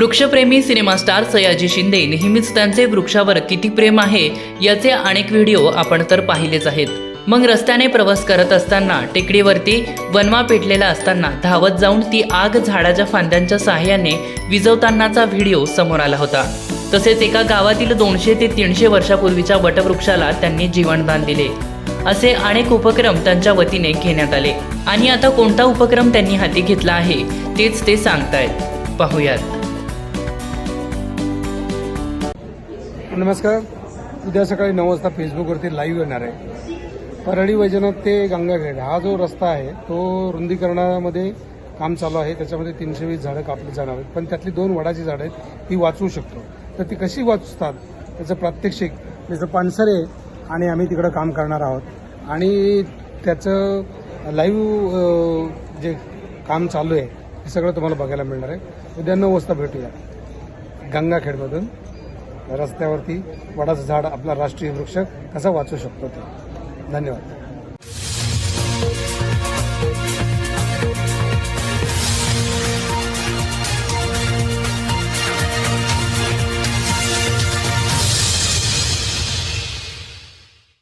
वृक्षप्रेमी cinema star Sayaji Shinde नेहमीच त्यांचे वृक्षावर किती प्रेम आहे याचे अनेक व्हिडिओ आपण तर पाहिलेच आहेत. मग रस्त्याने प्रवास करत असताना टेकडीवरती वनवा पेटलेला असताना धावत जाऊन ती आग झाडाच्या फांद्यांच्या सहाय्याने विझवतानाचा व्हिडिओ समोर आला होता. तसेच एका गावातील दोनशे ते तीनशे वर्षापूर्वीच्या वटवृक्षाला त्यांनी जीवनदान दिले. असे अनेक उपक्रम त्यांच्या वतीने घेण्यात आले. आणि आता कोणता उपक्रम त्यांनी हाती घेतला आहे तेच ते सांगतायत. पाहूयात. नमस्कार. उद्या सकाळी नऊ वाजता फेसबुकवरती लाईव्ह येणार आहे. परळी वैजनाथ ते गंगाखेड हा जो रस्ता आहे तो रुंदीकरणामध्ये काम चालू आहे. त्याच्यामध्ये तीनशे वीस झाडं कापली जाणार आहेत. पण त्यातली दोन वडाची झाडं आहेत ती वाचवू शकतो. तर ती कशी वाचतात त्याचं प्रात्यक्षिक त्याचं पानसरे आणि आम्ही तिकडं काम करणार आहोत. आणि त्याचं लाईव्ह जे काम चालू आहे हे सगळं तुम्हाला बघायला मिळणार आहे. उद्या नऊ वाजता भेटूया. गंगाखेडमधून. रस्त्यावरती वडाचं झाड आपला राष्ट्रीय वृक्ष कसा वाचू शकतो ते? धन्यवाद.